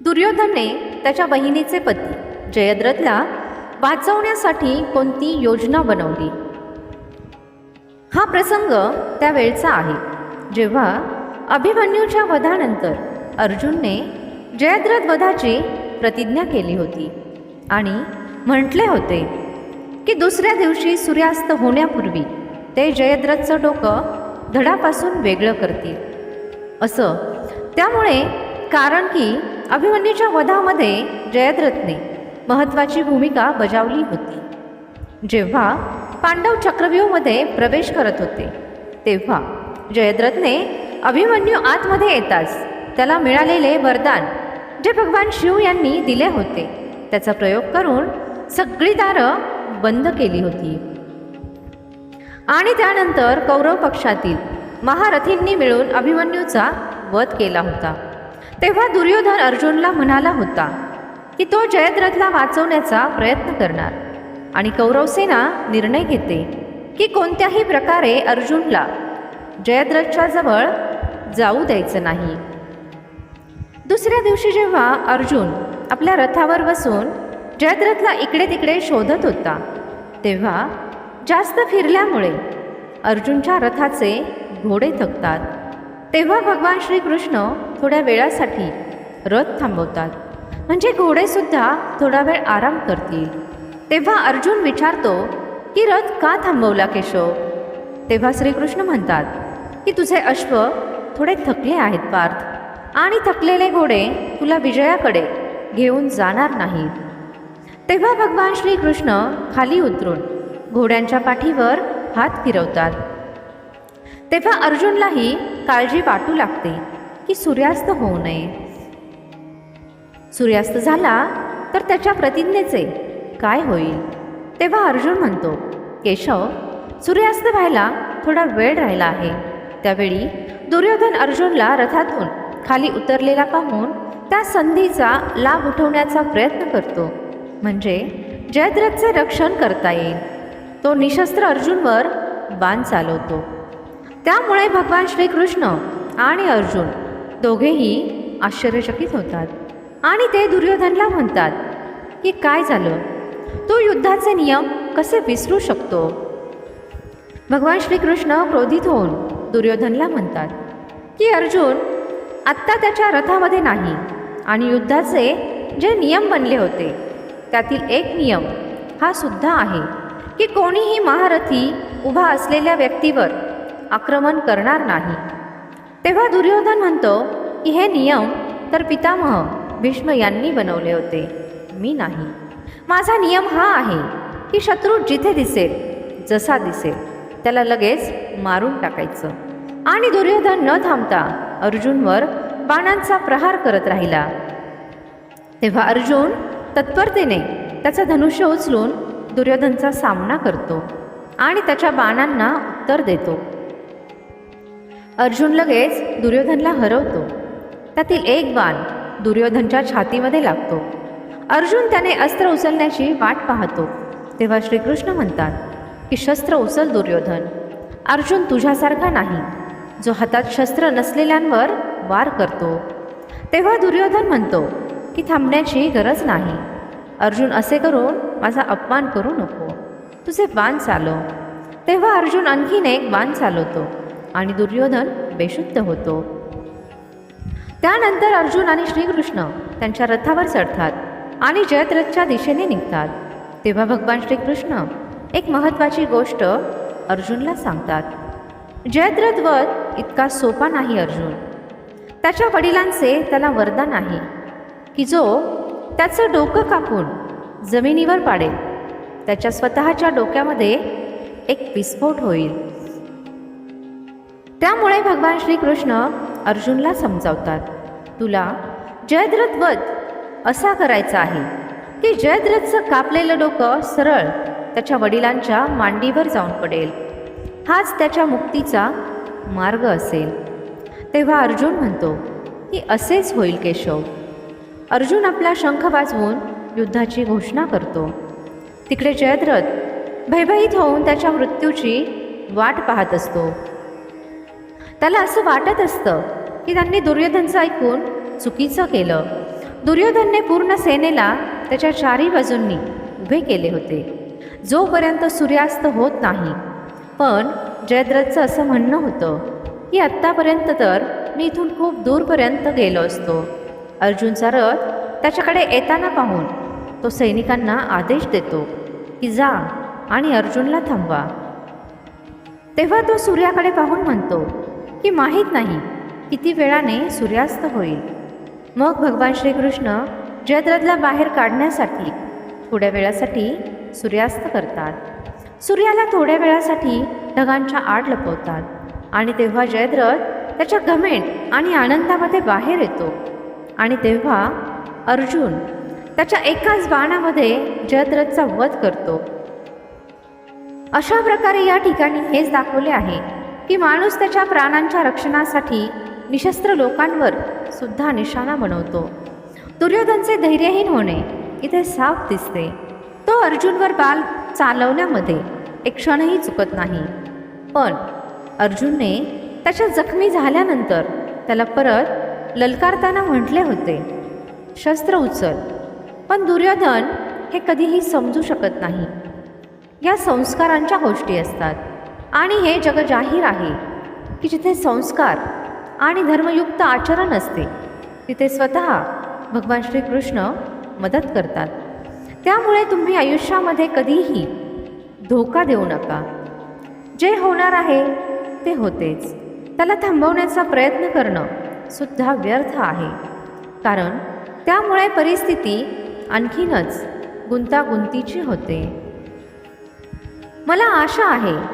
दुर्योधनने त्याच्या बहिणीचे पती जयद्रथला वाचवण्यासाठी कोणती योजना बनवली? हा प्रसंग त्यावेळचा आहे. जेव्हा अभिमन्यूच्या वधानंतर अर्जुनने जयद्रथ वधाची प्रतिज्ञा केली होती आणि म्हटले होते की दुसऱ्या दिवशी सूर्यास्त होण्यापूर्वी ते जयद्रथचं डोकं धडापासून वेगळं करतील. असं त्यामुळे कारण की अभिमन्यूच्या वधामध्ये जयद्रथने महत्त्वाची भूमिका बजावली होती. जेव्हा पांडव चक्रव्यूहमध्ये प्रवेश करत होते तेव्हा जयद्रथने अभिमन्यू आतमध्ये येताच त्याला मिळालेले वरदान जे भगवान शिव यांनी दिले होते त्याचा प्रयोग करून सगळी दारं बंद केली होती. आणि त्यानंतर कौरव पक्षातील महारथींनी मिळून अभिमन्यूचा वध केला होता. तेव्हा दुर्योधन अर्जुनला म्हणाला होता की तो जयद्रथला वाचवण्याचा प्रयत्न करणार. आणि कौरवसेना निर्णय घेते की कोणत्याही प्रकारे अर्जुनला जयद्रथच्या जवळ जाऊ द्यायचं नाही. दुसऱ्या दिवशी जेव्हा अर्जुन आपल्या रथावर बसून जयद्रथला इकडे तिकडे शोधत होता तेव्हा जास्त फिरल्यामुळे अर्जुनच्या रथाचे घोडे थकतात. तेव्हा भगवान श्रीकृष्ण थोड्या वेळासाठी रथ थांबवतात. म्हणजे घोडेसुद्धा थोडा वेळ आराम करतील. तेव्हा अर्जुन विचारतो की रथ का थांबवला केशव? तेव्हा श्रीकृष्ण म्हणतात की तुझे अश्व थोडे थकले आहेत पार्थ. आणि थकलेले घोडे तुला विजयाकडे घेऊन जाणार नाहीत. तेव्हा भगवान श्रीकृष्ण खाली उतरून घोड्यांच्या पाठीवर हात फिरवतात. तेव्हा अर्जुनलाही काळजी वाटू लागते की सूर्यास्त होऊ नये. सूर्यास्त झाला तर त्याच्या प्रतिज्ञेचे काय होईल? तेव्हा अर्जुन म्हणतो केशव सूर्यास्त व्हायला थोडा वेळ राहिला आहे. त्यावेळी दुर्योधन अर्जुनला रथातून खाली उतरलेला पाहून त्या संधीचा लाभ उठवण्याचा प्रयत्न करतो. म्हणजे जयद्रथचे रक्षण करता येईल. तो निशस्त्र अर्जुनवर बाण चालवतो. त्यामुळे भगवान श्रीकृष्ण आणि अर्जुन दोघेही आश्चर्यचकित होतात. आणि ते दुर्योधनला म्हणतात की काय झालं? तो युद्धाचे नियम कसे विसरू शकतो? भगवान श्रीकृष्ण क्रोधित होऊन दुर्योधनला म्हणतात की अर्जुन आत्ता त्याच्या रथामध्ये नाही आणि युद्धाचे जे नियम बनले होते त्यातील एक नियम हा सुद्धा आहे की कोणीही महारथी उभा असलेल्या व्यक्तीवर आक्रमण करणार नाही. तेव्हा दुर्योधन म्हणतो की हे नियम तर पितामह भीष्म यांनी बनवले होते. मी नाही. माझा नियम हा आहे की शत्रू जिथे दिसेल जसा दिसेल त्याला लगेच मारून टाकायचं. आणि दुर्योधन न थांबता अर्जुनवर बाणांचा प्रहार करत राहिला. तेव्हा अर्जुन तत्परतेने त्याचा धनुष्य उचलून दुर्योधनचा सामना करतो आणि त्याच्या बाणांना उत्तर देतो. अर्जुन लगेच दुर्योधनला हरवतो. त्यातील एक बाण दुर्योधनच्या छातीमध्ये लागतो. अर्जुन त्याने अस्त्र उचलण्याची वाट पाहतो. तेव्हा श्रीकृष्ण म्हणतात की शस्त्र उचल दुर्योधन. अर्जुन तुझ्यासारखा नाही. जो हातात शस्त्र नसलेल्यांवर वार करतो. तेव्हा दुर्योधन म्हणतो की थांबण्याची गरज नाही. अर्जुन असे करून माझा अपमान करू नको. तुझे बाण चालव तेव्हा अर्जुन आणखीन एक बाण चालवतो. आणि दुर्योधन बेशुद्ध होतो. त्यानंतर अर्जुन आणि श्रीकृष्ण त्यांच्या रथावर चढतात आणि जयद्रथच्या दिशेने निघतात. तेव्हा भगवान श्रीकृष्ण एक महत्त्वाची गोष्ट अर्जुनला सांगतात. जयद्रथ वध इतका सोपा नाही अर्जुन. त्याच्या वडिलांचे त्याला वरदान आहे की जो त्याचं डोकं कापून जमिनीवर पाडेल त्याच्या स्वतःच्या डोक्यामध्ये एक विस्फोट होईल. त्यामुळे भगवान श्रीकृष्ण अर्जुनला समजावतात. तुला जयद्रथ वध असा करायचा आहे की जयद्रथचं कापलेलं डोकं सरळ त्याच्या वडिलांच्या मांडीवर जाऊन पडेल. हाच त्याच्या मुक्तीचा मार्ग असेल. तेव्हा अर्जुन म्हणतो की असेच होईल केशव. अर्जुन आपला शंख वाजवून युद्धाची घोषणा करतो. तिकडे जयद्रथ भयभीत होऊन त्याच्या मृत्यूची वाट पाहत असतो. त्याला असं वाटत असतं की त्यांनी दुर्योधनचं ऐकून चुकीचं केलं. दुर्योधनने पूर्ण सेनेला त्याच्या चारी बाजूंनी उभे केले होते. जोपर्यंत सूर्यास्त होत नाही. पण जयद्रथचं असं म्हणणं होतं की आत्तापर्यंत तर मी इथून खूप दूरपर्यंत गेलो असतो. अर्जुनचा रथ त्याच्याकडे येताना पाहून तो सैनिकांना आदेश देतो की जा आणि अर्जुनला थांबवा. तेव्हा तो सूर्याकडे पाहून म्हणतो की माहीत नाही किती वेळाने सूर्यास्त होईल. मग भगवान श्रीकृष्ण जयद्रथला बाहेर काढण्यासाठी थोड्या वेळासाठी सूर्यास्त करतात. सूर्याला थोड्या वेळासाठी ढगांच्या आड लपवतात आणि तेव्हा जयद्रथ त्याच्या घमेंट आणि आनंदामध्ये बाहेर येतो. आणि तेव्हा अर्जुन त्याच्या एकाच बाणामध्ये जयद्रथचा वध करतो. अशा प्रकारे या ठिकाणी हेच दाखवले आहे की माणूस त्याच्या प्राणांच्या रक्षणासाठी निशस्त्र लोकांवर सुद्धा निशाणा बनवतो. दुर्योधनचे धैर्यहीन होणे इथे साफ दिसते. तो अर्जुनवर बाल चालवण्यामध्ये एक क्षणही चुकत नाही. पण अर्जुनने त्याच्या जखमी झाल्यानंतर त्याला परत ललकारताना म्हटले होते शस्त्र उचल. पण दुर्योधन हे कधीही समजू शकत नाही. या संस्कारांच्या गोष्टी असतात. आणि हे जग जाहीर आहे की जिथे संस्कार आणि धर्मयुक्त आचरण असते तिथे स्वतः भगवान श्रीकृष्ण मदत करतात. त्यामुळे तुम्ही आयुष्यामध्ये कधीही धोका देऊ नका. जे होणार आहे ते होतेच. त्याला थांबवण्याचा प्रयत्न करणं सुद्धा व्यर्थ आहे. कारण त्यामुळे परिस्थिती आणखीनच गुंतागुंतीची होते. मला आशा आहे